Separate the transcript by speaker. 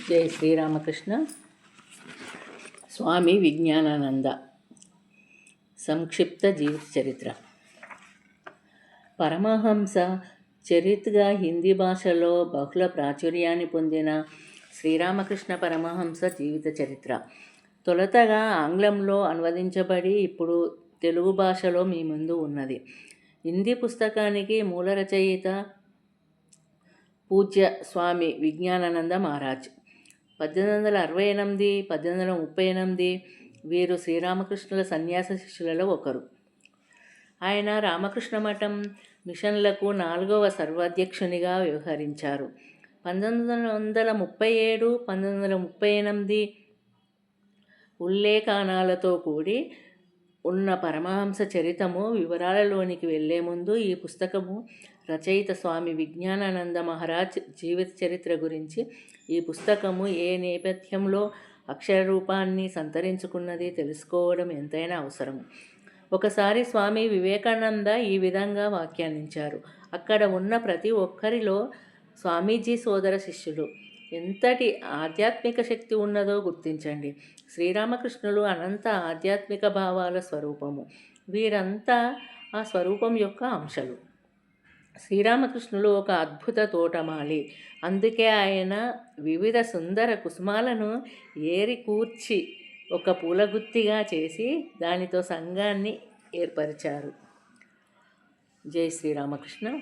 Speaker 1: జై శ్రీరామకృష్ణ. స్వామి విజ్ఞానానంద. సంక్షిప్త జీవిత చరిత్ర పరమహంస చరిత్గా హిందీ భాషలో బహుళ ప్రాచుర్యాన్ని పొందిన శ్రీరామకృష్ణ పరమహంస జీవిత చరిత్ర తొలతగా ఆంగ్లంలో అనువదించబడి ఇప్పుడు తెలుగు భాషలో మీ ముందు ఉన్నది. హిందీ పుస్తకానికి మూల రచయిత పూజ్య స్వామి విజ్ఞానానంద మహారాజ్. పద్దెనిమిది వందల అరవై ఎనిమిది పద్దెనిమిది వందల ముప్పై ఎనిమిది వీరు శ్రీరామకృష్ణుల సన్యాస శిష్యులలో ఒకరు. ఆయన రామకృష్ణ మఠం మిషన్లకు నాలుగవ సర్వాధ్యక్షునిగా వ్యవహరించారు. పంతొమ్మిది వందల ముప్పై ఏడు పంతొమ్మిది వందల ముప్పై ఎనిమిది ఉల్లేఖనాలతో కూడి ఉన్న పరమహంస చరితము వివరాలలోనికి వెళ్ళే ముందు ఈ పుస్తకము రచయిత స్వామి విజ్ఞానానంద మహారాజ్ జీవిత చరిత్ర గురించి. ఈ పుస్తకము ఏ నేపథ్యంలో అక్షర రూపాన్ని సంతరించుకున్నది తెలుసుకోవడం ఎంతైనా అవసరం ఒకసారి స్వామి వివేకానంద ఈ విధంగా వ్యాఖ్యానించారు. అక్కడ ఉన్న ప్రతి ఒక్కరిలో స్వామీజీ సోదర శిష్యులు ఎంతటి ఆధ్యాత్మిక శక్తి ఉన్నదో గుర్తించండి. శ్రీరామకృష్ణులు అనంత ఆధ్యాత్మిక భావాల స్వరూపము. వీరంతా ఆ స్వరూపం యొక్క అంశాలు. శ్రీరామకృష్ణులు ఒక అద్భుత తోటమాలి. అందుకే ఆయన వివిధ సుందర కుసుమాలను ఏరి కూర్చి ఒక పూలగుత్తిగా చేసి దానితో సంఘాన్ని ఏర్పరిచారు. జై శ్రీరామకృష్ణ.